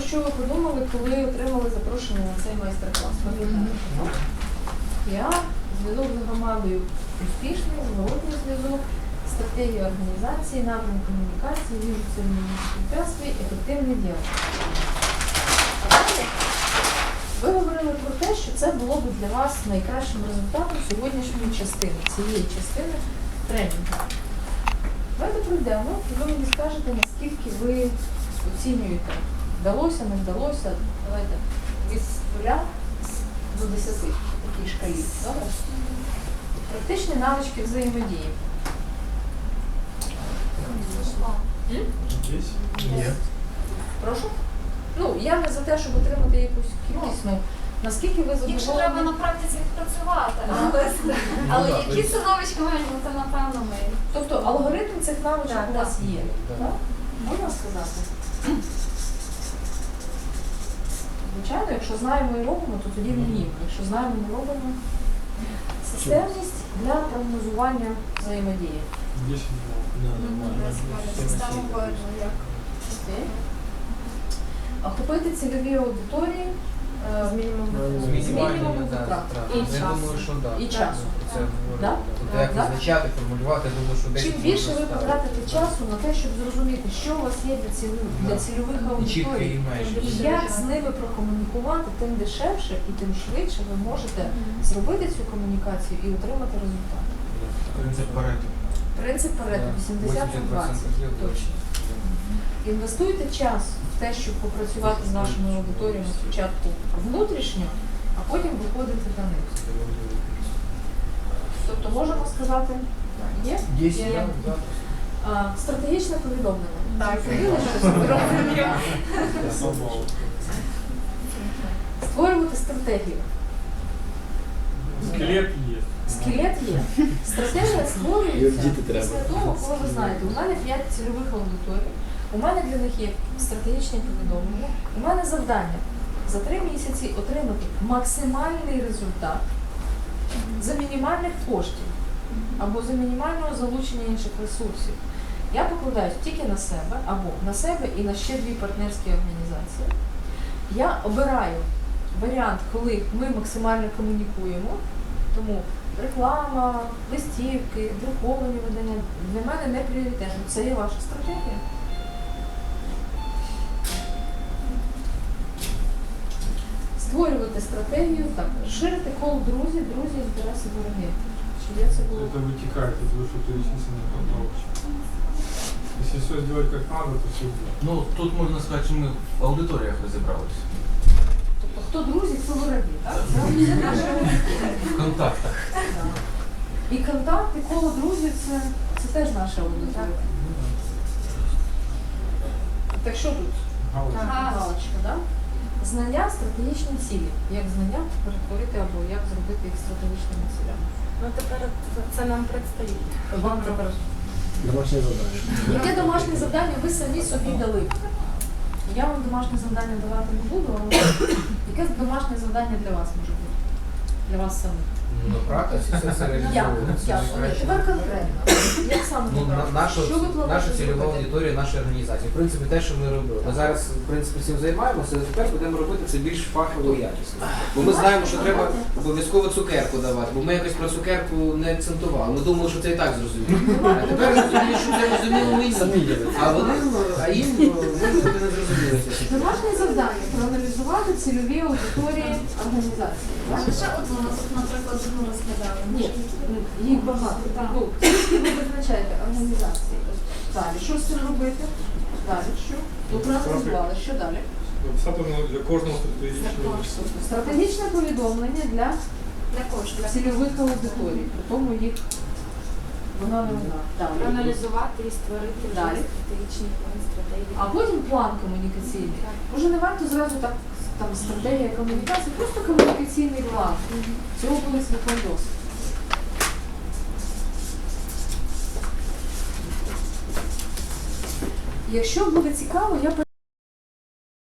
про що ви подумали, коли отримали запрошення на цей майстер-клас? Я зв'язок з громадою успішний, зворотний зв'язок, стратегія організації, напрям комунікації, віжу цивільному співпрацтві, ефективний діалог. Ви говорили про те, що це було б для вас найкращим результатом сьогоднішньої частини, цієї частини тренінгу. Давайте пройдемо, і ви мені скажете, наскільки ви оцінюєте, вдалося, не вдалося. Давайте від нуля до 10 такій шкалі. Добре? Практичні навички взаємодії. М? Прошу? Ну, я не за те, щоб отримати якусь кількість, ну, наскільки ви задоволені? Якщо треба на практиці відпрацювати, Ага. але, але Ну, да, які тобто- становички мають бути, напевно, ми. Тобто алгоритм цих навичок Так, у вас так. є. Так. Так? Можна сказати? Звичайно, якщо знаємо і робимо, то тоді вміємо. Якщо знаємо і робимо. Системність для прогнозування взаємодії. Охопити цільові аудиторії е, з мінімумом витрат. І часу. Це говорить, Да? Тобто як Да? визначати, формулювати, я думаю, що десь Чим більше ви потратите часу на те, щоб зрозуміти, що у вас є для цільових, для Да. цільових І чітко аудиторій, і межі. і як з ними прокомунікувати, тим дешевше і тим швидше ви можете зробити цю комунікацію і отримати результат. Принцип Паретто. Принцип Паретто 80 на 20. Точно. Інвестуйте час в те, щоб попрацювати з нашими аудиторіями спочатку внутрішньо, а потім виходити до них. Тобто можемо сказати, є? Є, Є. А, стратегічне повідомлення. Так. Створювати стратегію. Скелет есть. Скелет є. Стратегія створюється після того, коли ви знаєте, у мене 5 цільових аудиторій, у мене для них є стратегічні повідомлення, у мене завдання за 3 місяці отримати максимальний результат за мінімальних коштів або за мінімального залучення інших ресурсів. Я покладаюсь тільки на себе або на себе і на ще дві партнерські організації. Я обираю варіант, коли ми максимально комунікуємо, тому реклама, листівки, друковані видання для мене не пріоритетно. Це є ваша стратегія. Створювати стратегію, так, розширити коло друзів, друзі, інтереси ворогів. Щоб я це було. Это вытекает из высшей перечисленных поправок. Если все сделать как надо, то все будет. Ну, тут можна сказати, що ми в аудиторіях розібралися. Тобто хто друзі, хто вороги, так? Так. Це наша аудиторія. В контактах. Так. І контакт, і коло друзів це, це теж наша аудиторія. Так що тут? Галочка. Ага. Галочка, да? Знання стратегічні цілі. Як знання перетворити або як зробити їх стратегічними цілями. Ну тепер це нам предстоїть. Вам тепер Домашнє завдання. яке домашнє завдання ви самі собі дали? Я вам домашнє завдання давати не буду, але яке домашнє завдання для вас може бути? Для вас самих? Ну, практиці все це Як? реалізовує. Це Як? найкраще. Тепер конкретно. Як саме Ну, наша цільова аудиторія, наша організація. В принципі, те, що ми робили. Ми зараз, в принципі, цим займаємося, а тепер будемо робити це більш фахово і якісно. Бо ми знаємо, що треба обов'язково цукерку давати, бо ми якось про цукерку не акцентували. Ми думали, що це і так зрозуміло. А тепер розуміємо, що це розуміло. Самі ділиться. А вони, а їм ми люди не зрозуміли це. Домашнє завдання проаналізувати цільові аудиторії організації. Лише от у нас, от, наприклад, одну розглядали. Ні, їх багато. Ну, скільки ви визначаєте організації? Далі, що з цим робити? Далі що? Тут нас що далі? Написати ну, для кожного стратегічного. Стратегічне повідомлення для цільових аудиторій, при тому їх вона не одна. Далі. Проаналізувати і створити Далі. стратегічні плани, стратегії. А потім план комунікаційний. Може не варто зразу так там стратегія комунікації, просто комунікаційний план. Цього колись досить. Якщо буде цікаво, я